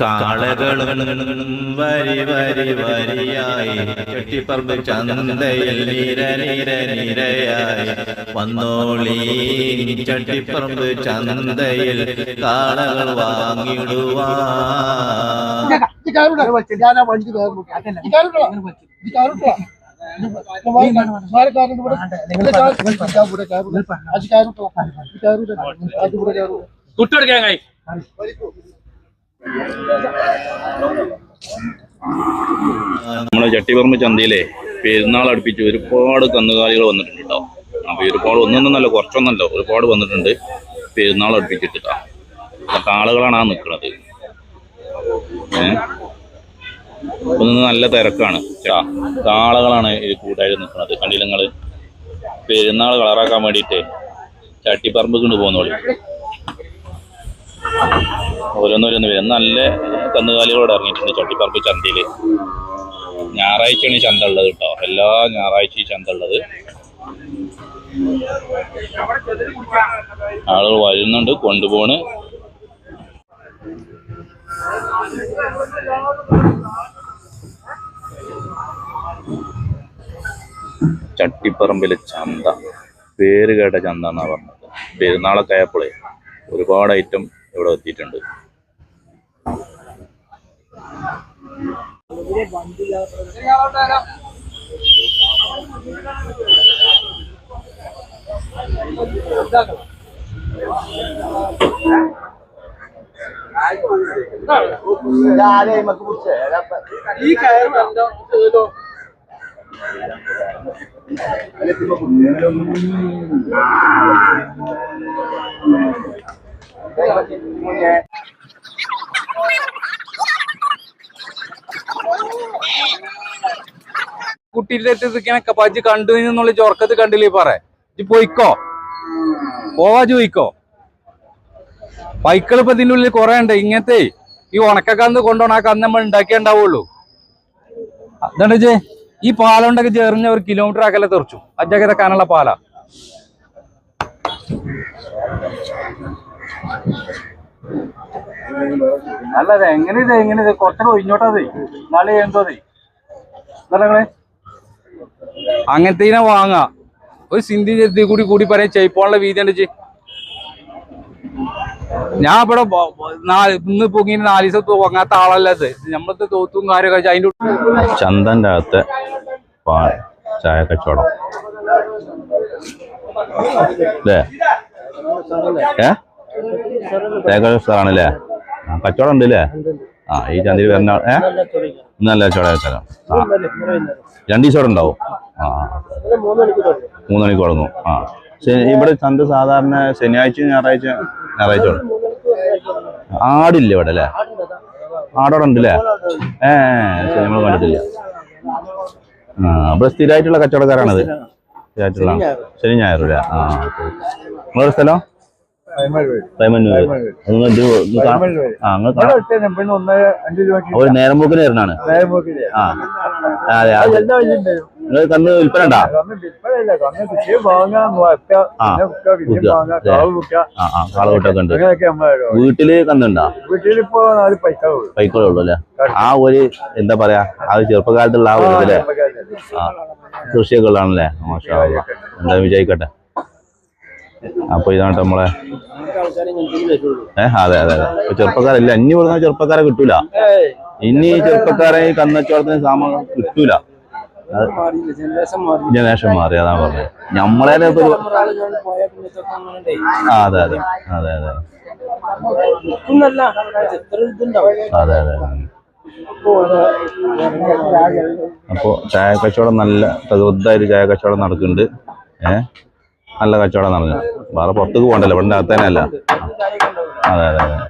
കാളകളും വരി വരി വരിയായി. കെട്ടിപ്പറമ്പ് ചന്തയിൽ നിര നിര നിരയായി. വന്നോളി ചട്ടിപ്പറമ്പ് ചന്തയിൽ കാളകൾ വാങ്ങിടുവാ. ഇത് നമ്മളെ ചട്ടിപ്പറമ്പ് ചന്തയിലെ പെരുന്നാൾ അടുപ്പിച്ച് ഒരുപാട് കന്നുകാലികൾ വന്നിട്ടുണ്ട്? കേട്ടോ അപ്പൊ ഒരുപാട് ഒന്നൊന്നല്ല കുറച്ചൊന്നല്ല ഒരുപാട് വന്നിട്ടുണ്ട്. പെരുന്നാൾ അടുപ്പിച്ചിട്ടാ കാളുകളാണ് ആ നിൽക്കുന്നത് ഒന്ന് നല്ല തിരക്കാണ്. ചാ കാളകളാണ് ഈ കൂട്ടായിട്ട് നിൽക്കുന്നത് കണ്ടില്ല നിങ്ങൾ പെരുന്നാൾ കളറാക്കാൻ വേണ്ടിയിട്ട് ചട്ടിപ്പറമ്പ് കൊണ്ട് പോകുന്നോളി ഓരോന്നോരോന്ന് വരും. നല്ല കന്നുകാലികളോട് ഇറങ്ങിയിട്ടുണ്ട് ചട്ടിപ്പറമ്പ് ചന്തയിൽ. ഞായറാഴ്ചയാണ് ഈ ചന്ത ഉള്ളത് കേട്ടോ. എല്ലാ ഞായറാഴ്ചയും ചന്ത ഉള്ളത്. ആളുകൾ വരുന്നുണ്ട് കൊണ്ടുപോണ്. ചട്ടിപ്പറമ്പിലെ ചന്ത. പേര് കേട്ട ചന്ത എന്നാ പറഞ്ഞത്. പെരുന്നാളൊക്കെ ആയപ്പോഴേ ഒരുപാട് ഐറ്റം ഇവിടെ എത്തിയിട്ടുണ്ട്. ഈ കയറ് നല്ല ഏതോ കുട്ടിയുടെ നിൽക്കണ പജ്ജ് കണ്ടു എന്നുള്ള ചൊറക്കത്ത് കണ്ടില്ലേ പറ? പോയിക്കോ? പോവാ ചോദിക്കോ പൈക്കൾ ഇപ്പൊ ഇതിന്റെ ഉള്ളിൽ കുറെ ഉണ്ട്. ഇങ്ങനത്തെ ഈ ഉണക്കക്കന്ന് കൊണ്ടുപോണ ആ കന്ന് നമ്മൾ ഉണ്ടാക്കിയുണ്ടാവുള്ളൂ അതാണ് ചേ ഈ പാലുണ്ടൊക്കെ ചേർന്ന് ഒരു കിലോമീറ്റർ അകലെ തെറിച്ചു. അജാഗത കാനുള്ള പാലാ. അല്ലതെ എങ്ങനെ ഇത് എങ്ങനെ ഇത് കുറച്ചുകൂടെ ഒഴിഞ്ഞോട്ടതേ നാളെ എന്തോതേ നിങ്ങളെ? അങ്ങനത്തെ ഇനെ വാങ്ങാ. ഒരു സിന്ധി ചെത്തി കൂടി കൂടി പറയാൻ ചെയ്പ്പോളുള്ള വീതി ഉണ്ട് ചേ ഞാൻ ഇവിടെ ഇന്ന് പൊങ്ങി നാല് ദിവസം പൊങ്ങാത്ത ആളല്ലത് നമ്മളത്തെ തോത്തും കാര്യമൊക്കെ അതിന്റെ ഉള്ളിൽ അകത്ത് അകത്തെ ചായ കച്ചവടം അല്ലേ ഏ? തേക്ക സ്ഥലമാണല്ലേ ആ, കച്ചവടം ഉണ്ട് അല്ലേ ആ ഈ ചന്തയിൽ വരുന്ന ഏ? ഇന്ന് നല്ല കച്ചവടം സ്ഥലം. ആ. രണ്ടു ദിവസം ഉണ്ടാവും. ആ മൂന്ന് മണിക്ക് തുടങ്ങും. ആ. ഇവിടെ ചന്ത സാധാരണ ശനിയാഴ്ച ഞായറാഴ്ച ഞായറാഴ്ച. ആടില്ല ഇവിടെ അല്ലേ? ആടോടെ ഉണ്ടല്ലേ? ഏ ശരി നമ്മൾ കണ്ടിട്ടില്ല. ആ ഇവിടെ സ്ഥിരമായിട്ടുള്ള കച്ചവടക്കാരാണത്. സ്ഥിരമായിട്ടുള്ള ശനി ഞായറല്ലേ ആ ഓക്കെ. നിങ്ങളുടെ സ്ഥലം? ഒരു നേരം പോക്കിന് വരുന്നതാണ്. ആ. അതെ നിങ്ങൾ കന്ന് വിൽപ്പന ഉണ്ടാ. കാളകൂട്ടൊക്കെ വീട്ടിൽ കന്നുണ്ടാ വീട്ടിലിപ്പോ പൈക്കളേ ഉള്ളൂ. അല്ലേ? ആ ഒരു എന്താ പറയാ ആ ഒരു ചെറുപ്പകാലത്തുള്ള ആ ഒരു ഇതില്ലേ? കൃഷിയൊക്കെ ഉള്ളതാണല്ലേ? അല്ലാ. എന്താ വിജയിക്കട്ടെ. അപ്പൊ ഇതാണ് നമ്മളെ ഏഹ് അതെ അതെ അതെ. ചെറുപ്പക്കാരല്ല ഇനി പറഞ്ഞാൽ ചെറുപ്പക്കാരെ കിട്ടൂല. ഇനി ചെറുപ്പക്കാരെ ഈ കന്നച്ചോളത്തിന് സാമാൻ കിട്ടൂല. ജനേഷം മാറി അതാണ് പറഞ്ഞത്. നമ്മളെ അതെ അതെ. അതെ അതെ. അതെ അതെ അതെ. അപ്പോ ചായ കച്ചവടം നല്ല പ്രകൃതായിട്ട് ചായ കച്ചവടം നടക്കുന്നുണ്ട്. ഏഹ് നല്ല കച്ചവടം നടന്നു വേറെ പുറത്തേക്ക് പോകണ്ടല്ലോ ഇവിടെ അകത്തന്നെ അല്ല അതെ അതെ അതെ.